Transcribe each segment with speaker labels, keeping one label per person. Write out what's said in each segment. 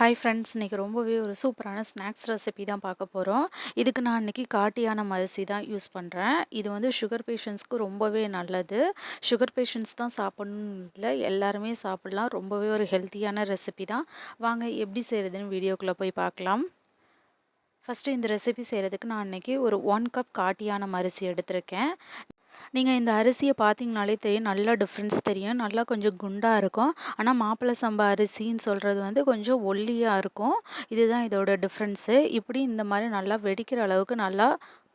Speaker 1: Hi friends இன்றைக்கி ரொம்பவே ஒரு சூப்பரான ஸ்நாக்ஸ் ரெசிபி தான் பார்க்க போகிறோம் இதுக்கு நான் இன்றைக்கி காட்டியான அரிசி தான் யூஸ் பண்ணுறேன் இது வந்து சுகர் பேஷண்ட்ஸ்க்கு ரொம்பவே நல்லது. சுகர் பேஷண்ட்ஸ் தான் சாப்பிட்ணும் இல்லை எல்லாருமே சாப்பிட்லாம். ரொம்பவே ஒரு ஹெல்த்தியான ரெசிபி தான். வாங்க எப்படி செய்கிறதுன்னு வீடியோக்குள்ளே போய் பார்க்கலாம். ஃபஸ்ட்டு இந்த ரெசிபி செய்கிறதுக்கு நான் இன்றைக்கி ஒரு ஒன் கப் காட்டியான அரிசி எடுத்திருக்கேன். நீங்கள் இந்த அரிசியை பார்த்தீங்கனாலே தெரியும். நல்லா டிஃப்ரென்ஸ் தெரியும். நல்லா கொஞ்சம் குண்டாக இருக்கும். ஆனால் மாப்பிள்ளை சம்பா அரிசின்னு சொல்கிறது வந்து கொஞ்சம் ஒல்லியாக இருக்கும். இதுதான் இதோட டிஃப்ரென்ஸு இப்படி இந்த மாதிரி நல்லா வெடிக்கிற அளவுக்கு நல்லா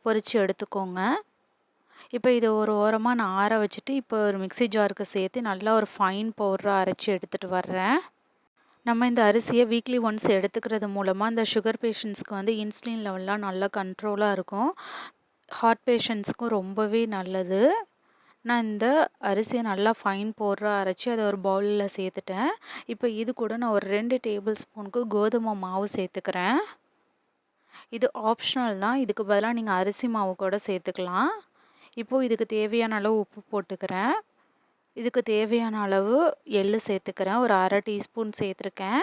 Speaker 1: பொறிச்சு எடுத்துக்கோங்க. இப்போ இதை ஒரு ஓரமாக நான் ஆற வச்சுட்டு இப்போ ஒரு மிக்சி ஜாருக்கு சேர்த்து நல்லா ஒரு ஃபைன் பவுடராக அரைச்சி எடுத்துகிட்டு வர்றேன். நம்ம இந்த அரிசியை வீக்லி ஒன்ஸ் எடுத்துக்கிறது மூலமாக இந்த சுகர் பேஷண்ட்ஸ்க்கு வந்து இன்சுலின் லெவல்லாம் நல்லா கண்ட்ரோலாக இருக்கும். ஹார்ட் பேஷண்ட்ஸ்க்கும் ரொம்பவே நல்லது. நான் இந்த அரிசியை நல்லா ஃபைன் போடுற அரைச்சி அதை ஒரு பவுலில் சேர்த்துட்டேன். இப்போ இது கூட நான் ஒரு ரெண்டு டேபிள் ஸ்பூனுக்கு கோதுமை மாவு சேர்த்துக்கிறேன். இது ஆப்ஷனல் தான். இதுக்கு பதிலாக நீங்கள் அரிசி மாவு கூட சேர்த்துக்கலாம். இப்போது இதுக்கு தேவையான அளவு உப்பு போட்டுக்கிறேன். இதுக்கு தேவையான அளவு எள் சேர்த்துக்கிறேன். ஒரு அரை டீஸ்பூன் சேர்த்துருக்கேன்.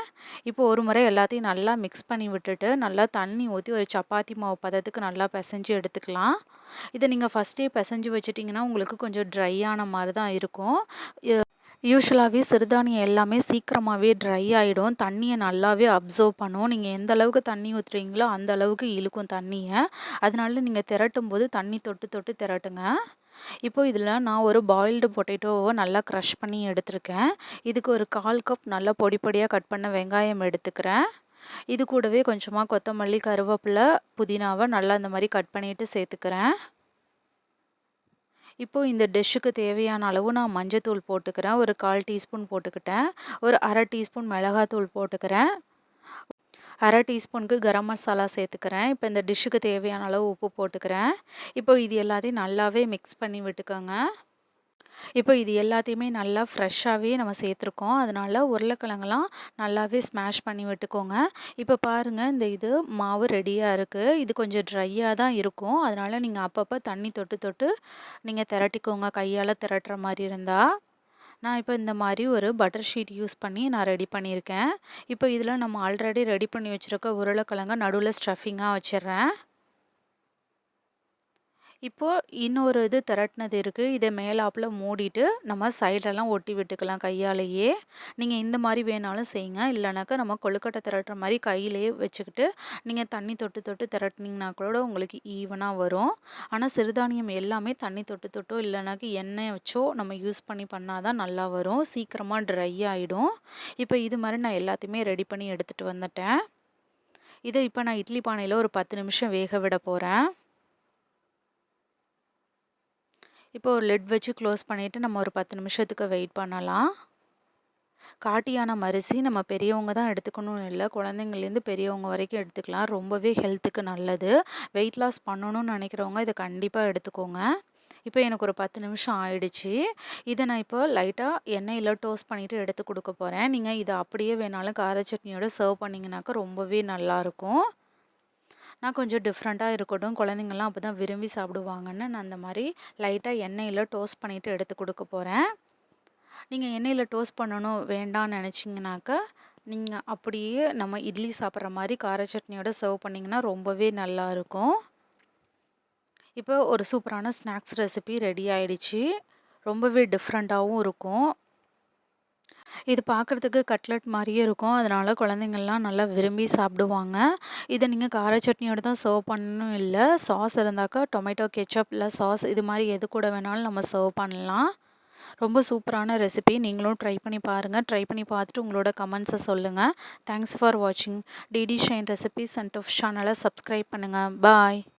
Speaker 1: இப்போ ஒரு முறை எல்லாத்தையும் நல்லா மிக்ஸ் பண்ணி விட்டுட்டு நல்லா தண்ணி ஊற்றி ஒரு சப்பாத்தி மாவு பதத்துக்கு நல்லா பிசைஞ்சு எடுத்துக்கலாம். இதை நீங்கள் ஃபஸ்ட்டே பிசைஞ்சு வச்சிட்டிங்கன்னா உங்களுக்கு கொஞ்சம் ட்ரையான மாதிரி தான் இருக்கும். யூஸ்வலாகவே சிறுதானியம் எல்லாமே சீக்கிரமாகவே ட்ரை ஆகிடும் தண்ணியை நல்லாவே அப்சர்வ் பண்ணும். நீங்கள் எந்த அளவுக்கு தண்ணி ஊற்றுறீங்களோ அந்த அளவுக்கு இழுக்கும் தண்ணியை. அதனால நீங்கள் திரட்டும் போது தண்ணி தொட்டு தொட்டு திரட்டுங்க. இப்போ இதில் நான் ஒரு பாயில்டு பொட்டேட்டோவை நல்லா க்ரஷ் பண்ணி எடுத்திருக்கேன். இதுக்கு ஒரு கால் கப் நல்லா பொடி பொடியாக கட் பண்ண வெங்காயம் எடுத்துக்கிறேன். இது கூடவே கொஞ்சமாக கொத்தமல்லி கருவேப்பிலை புதினாவை நல்லா இந்த மாதிரி கட் பண்ணிவிட்டு சேர்த்துக்கிறேன். இப்போது இந்த டிஷ்ஷுக்கு தேவையான அளவு நான் மஞ்சத்தூள் போட்டுக்கிறேன். ஒரு கால் டீஸ்பூன் போட்டுக்கிட்டேன். ஒரு அரை டீஸ்பூன் மிளகாத்தூள் போட்டுக்கிறேன். அரை டீஸ்பூனுக்கு கரம் மசாலா சேர்த்துக்கிறேன். இப்போ இந்த டிஷ்ஷுக்கு தேவையான அளவு உப்பு போட்டுக்கிறேன். இப்போ இது எல்லாத்தையும் நல்லாவே மிக்ஸ் பண்ணி விட்டுக்கோங்க. இப்போ இது எல்லாத்தையுமே நல்லா ஃப்ரெஷ்ஷாகவே நம்ம சேர்த்துருக்கோம். அதனால் உருளைக்கிழங்கெல்லாம் நல்லாவே ஸ்மாஷ் பண்ணி விட்டுக்கோங்க. இப்போ பாருங்கள் இந்த இது மாவு ரெடியாக இருக்குது இது கொஞ்சம் ட்ரையாக தான் இருக்கும். அதனால் நீங்கள் அப்பப்போ தண்ணி தொட்டு தொட்டு நீங்கள் திரட்டிக்கோங்க. கையால் திரட்டுற மாதிரி இருந்தால் நான் இப்போ இந்த மாதிரி ஒரு பட்டர் ஷீட் யூஸ் பண்ணி நான் ரெடி பண்ணியிருக்கேன். இப்போ இதில் நம்ம ஆல்ரெடி ரெடி பண்ணி வச்சுருக்க உருளைக்கிழங்க நடுவில் ஸ்டஃபிங்காக வச்சிடுறேன். இப்போது இன்னொரு இது திரட்டினது இருக்குது இதை மேலாப்பில் மூடிட்டு நம்ம சைடெல்லாம் ஒட்டி விட்டுக்கலாம் கையாலேயே. நீங்கள் இந்த மாதிரி வேணாலும் செய்யுங்க. இல்லைனாக்கா நம்ம கொழுக்கட்டை திரட்டுற மாதிரி கையிலேயே வச்சுக்கிட்டு நீங்கள் தண்ணி தொட்டு தொட்டு திரட்டினீங்கன்னா கூட உங்களுக்கு ஈவனாக வரும். ஆனால் சிறுதானியம் எல்லாமே தண்ணி தொட்டு தொட்டோ இல்லைனாக்கா எண்ணெய் வச்சோ நம்ம யூஸ் பண்ணி பண்ணால் தான் நல்லா வரும். சீக்கிரமாக ட்ரை ஆகிடும் இப்போ இது மாதிரி நான் எல்லாத்தையுமே ரெடி பண்ணி எடுத்துகிட்டு வந்துட்டேன். இதை இப்போ நான் இட்லி பானையில் ஒரு பத்து நிமிஷம் வேக விட போகிறேன் இப்போ ஒரு லெட் வச்சு க்ளோஸ் பண்ணிவிட்டு நம்ம ஒரு பத்து நிமிஷத்துக்கு வெயிட் பண்ணலாம். காட்டியான அரிசி நம்ம பெரியவங்க தான் எடுத்துக்கணும்னு இல்லை. குழந்தைங்கள்லேருந்து பெரியவங்க வரைக்கும் எடுத்துக்கலாம். ரொம்பவே ஹெல்த்துக்கு நல்லது. வெயிட் லாஸ் பண்ணணும்னு நினைக்கிறவங்க இதை கண்டிப்பாக எடுத்துக்கோங்க. இப்போ எனக்கு ஒரு பத்து நிமிஷம் ஆயிடுச்சு. இதை நான் இப்போ லைட்டாக எண்ணெயில் டோஸ்ட் பண்ணிவிட்டு எடுத்து கொடுக்க போகிறேன் நீங்கள் இதை அப்படியே வேணாலும் கார சட்னியோட சர்வ் பண்ணிங்கனாக்கா ரொம்பவே நல்லாயிருக்கும் நான் கொஞ்சம் டிஃப்ரெண்ட்டாக இருக்கட்டும். குழந்தைங்கள்லாம் அப்போ தான் விரும்பி சாப்பிடுவாங்கன்னு நான் அந்த மாதிரி லைட்டாக எண்ணெயில் டோஸ்ட் பண்ணிவிட்டு எடுத்து கொடுக்க போகிறேன் நீங்கள் எண்ணெயில் டோஸ்ட் பண்ணணும் வேண்டாம்னு நினச்சிங்கனாக்கா நீங்கள் அப்படியே நம்ம இட்லி சாப்பிட்ற மாதிரி கார சட்னியோட சர்வ் பண்ணிங்கன்னா ரொம்பவே நல்லாயிருக்கும் இப்போ ஒரு சூப்பரான ஸ்நாக்ஸ் ரெசிபி ரெடி ஆகிடுச்சு ரொம்பவே டிஃப்ரெண்ட்டாகவும் இருக்கும். இது பார்க்குறதுக்கு கட்லட் மாதிரியே இருக்கும். அதனால் குழந்தைங்கள்லாம் நல்லா விரும்பி சாப்பிடுவாங்க. இதை நீங்கள் கார சட்னியோடு தான் சர்வ் பண்ணணும் இல்லை சாஸ் இருந்தாக்கா டொமேட்டோ கெச்சப் இல்லை சாஸ் இது மாதிரி எது கூட வேணாலும் நம்ம சர்வ் பண்ணலாம். ரொம்ப சூப்பரான ரெசிபி நீங்களும் ட்ரை பண்ணி பாருங்கள் ட்ரை பண்ணி பார்த்துட்டு உங்களோட கமெண்ட்ஸை சொல்லுங்கள் தேங்க்ஸ் ஃபார் வாட்சிங் DD shine recipes and tough சேனலை சப்ஸ்கிரைப் பண்ணுங்கள் பாய்